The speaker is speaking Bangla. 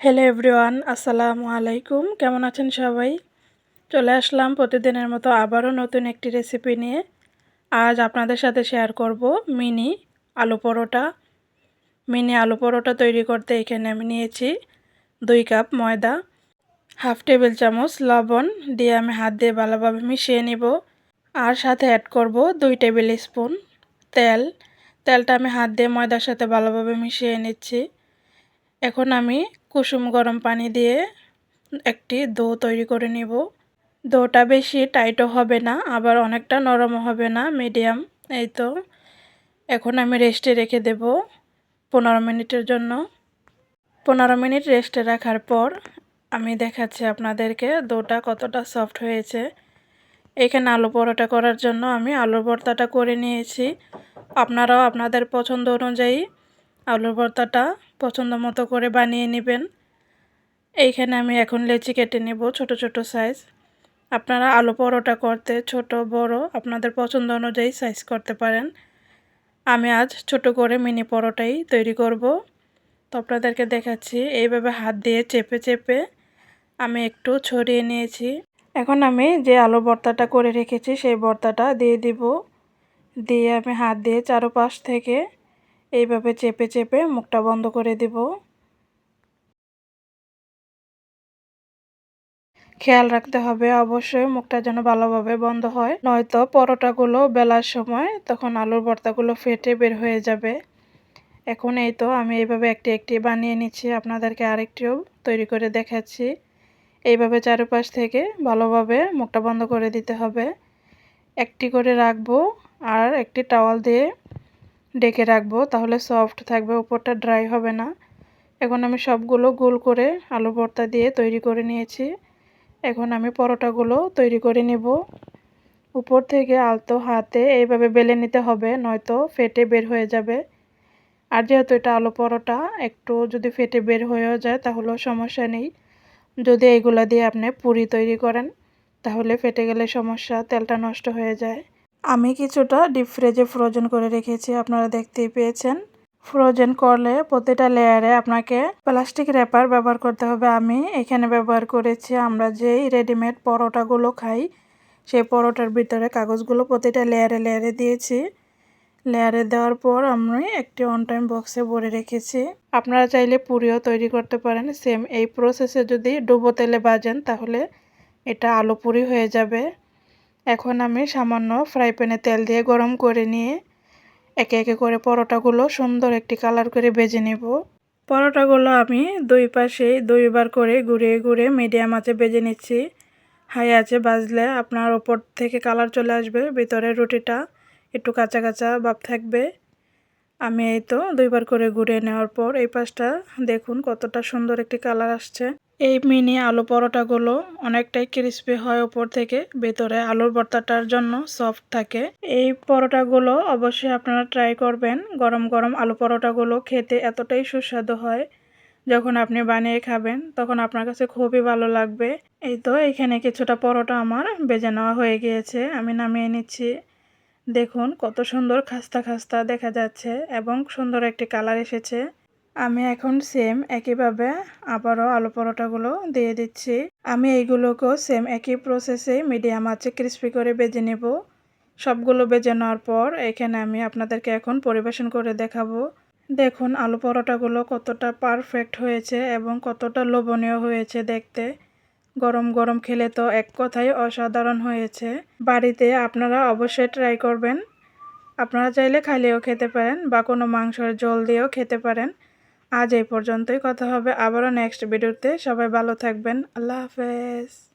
হ্যালো এভরিওয়ান আসসালামু আলাইকুম। কেমন আছেন সবাই? চলে আসলাম প্রতিদিনের মতো আবারও নতুন একটি রেসিপি নিয়ে। আজ আপনাদের সাথে শেয়ার করব মিনি আলু পরোটা। মিনি আলু পরোটা তৈরি করতে এখানে আমি নিয়েছি দুই কাপ ময়দা, হাফ টেবিল চামচ লবণ দিয়ে আমি হাত দিয়ে ভালোভাবে মিশিয়ে নিব। আর সাথে অ্যাড করব দুই টেবিল স্পুন তেল। তেলটা আমি হাত দিয়ে ময়দার সাথে ভালোভাবে মিশিয়ে নিচ্ছি। এখন আমি কুসুম গরম পানি দিয়ে একটি দো তৈরি করে নিব। দোটা বেশি টাইটও হবে না, আবার অনেকটা নরমও হবে না, মিডিয়াম। এই তো, এখন আমি রেস্টে রেখে দেব পনেরো মিনিটের জন্য। পনেরো মিনিট রেস্টে রাখার পর আমি দেখাচ্ছি আপনাদেরকে দোটা কতটা সফট হয়েছে। এখানে আলু পরোটা করার জন্য আমি আলুর ভর্তাটা করে নিয়েছি। আপনারাও আপনাদের পছন্দ অনুযায়ী আলুর ভর্তাটা পছন্দ মতো করে বানিয়ে নেবেন। এইখানে আমি এখন লেচি কেটে নেব ছোট ছোট সাইজ আপনারা আলু পরোটা করতে ছোট, বড় আপনাদের পছন্দ অনুযায়ী সাইজ করতে পারেন। আমি আজ ছোট করে মিনি পরোটাই তৈরি করব। তো আপনাদেরকে দেখাচ্ছি, এইভাবে হাত দিয়ে চেপে চেপে আমি একটু ছড়িয়ে নিয়েছি। এখন আমি যে আলু ভর্তাটা করে রেখেছি, সেই ভর্তাটা দিয়ে দিব। দিয়ে আমি হাত দিয়ে চারোপাশ থেকে এইভাবে চেপে চেপে মুখটা বন্ধ করে দেব। খেয়াল রাখতে হবে অবশ্যই মুখটা যেন ভালোভাবে বন্ধ হয়, নয়তো পরোটাগুলো বেলার সময় তখন আলুর ভর্তাগুলো ফেটে বের হয়ে যাবে। এখন এই তো আমি এইভাবে একটি একটি বানিয়ে নিচ্ছি, আপনাদেরকে আরেকটিও তৈরি করে দেখাচ্ছি। এইভাবে চারপাশ থেকে ভালোভাবে মুখটা বন্ধ করে দিতে হবে। একটি করে রাখব আর একটি টাওয়াল দিয়ে ডেকে রাখব, তাহলে সফট থাকবে উপরটা ড্রাই হবে না। এখন আমি সবগুলো গোল করে আলু ভর্তা দিয়ে তৈরি করে নিয়েছি। এখন আমি পরোটাগুলো তৈরি করে নেব। উপর থেকে আলতো হাতে এইভাবে বেলে নিতে হবে, নয়তো ফেটে বের হয়ে যাবে। আর যেহেতু এটা আলু পরোটা, একটু যদি ফেটে বের হয়েও যায় তাহলেও সমস্যা নেই। যদি এইগুলো দিয়ে আপনি পুরি তৈরি করেন, তাহলে ফেটে গেলে সমস্যা, তেলটা নষ্ট হয়ে যায়। আমি কিছুটা ডিপ ফ্রিজে ফ্রোজেন করে রেখেছি, আপনারা দেখতেই পেয়েছেন। ফ্রোজেন করলে প্রতিটা লেয়ারে আপনাকে প্লাস্টিক র্যাপার ব্যবহার করতে হবে। আমি এখানে ব্যবহার করেছি, আমরা যেই রেডিমেড পরোটাগুলো খাই, সেই পরোটার ভিতরে কাগজগুলো প্রতিটা লেয়ারে লেয়ারে দিয়েছি। লেয়ারে দেওয়ার পর আমি একটি অন টাইম বক্সে ভরে রেখেছি। আপনারা চাইলে পুরিও তৈরি করতে পারেন। সেম এই প্রসেসে যদি ডুবো তেলে বাজেন তাহলে এটা আলু পুরি হয়ে যাবে। এখন আমি সামান্য ফ্রাই প্যানে তেল দিয়ে গরম করে নিয়ে একে একে করে পরোটাগুলো সুন্দর একটি কালার করে ভেজে নেব। পরোটাগুলো আমি দুই পাশে দুইবার করে ঘুরিয়ে ঘুরে মিডিয়াম আছে ভেজে নিচ্ছি। হাই আছে বাজলে আপনার ওপর থেকে কালার চলে আসবে ভিতরে রুটিটা একটু কাঁচা কাঁচা ভাব থাকবে। আমি এই তো দুইবার করে ঘুরে নেওয়ার পর এই পাশটা দেখুন কতটা সুন্দর একটি কালার আসছে। এই মিনি আলু পরোটাগুলো অনেকটাই ক্রিস্পি হয় উপর থেকে। ভেতরে আলুর ভর্তাটার জন্য সফট থাকে। এই পরোটাগুলো অবশ্যই আপনারা ট্রাই করবেন। গরম গরম আলু পরোটাগুলো খেতে এতটাই সুস্বাদু হয় যখন আপনি বানিয়ে খাবেন, তখন আপনার কাছে খুবই ভালো লাগবে। এই তো এখানে কিছুটা পরোটা আমার বেজে নেওয়া হয়ে গিয়েছে, আমি নামিয়ে নিচ্ছি। দেখুন কত সুন্দর খাস্তা খাস্তা দেখা যাচ্ছে এবং সুন্দর একটি কালার এসেছে। আমি এখন সেম একইভাবে আবারও আলু পরোটাগুলো দিয়ে দিচ্ছি। আমি এইগুলোকেও সেম একই প্রসেসে মিডিয়াম আছে ক্রিস্পি করে বেজে নেব। সবগুলো বেজে নেওয়ার পর এখানে আমি আপনাদেরকে এখন পরিবেশন করে দেখাবো। দেখুন, আলু পরোটাগুলো কতটা পারফেক্ট হয়েছে এবং কতটা লোভনীয় হয়েছে দেখতে। গরম গরম খেলে তো এক কথাই অসাধারণ হয়েছে। বাড়িতে আপনারা অবশ্যই ট্রাই করবেন। আপনারা চাইলে খালিও খেতে পারেন বা কোনো মাংসের জল দিয়েও খেতে পারেন। আজ এই পর্যন্তই কথা হবে আবারও নেক্সট ভিডিওতে। সবাই ভালো থাকবেন আল্লাহ হাফেজ।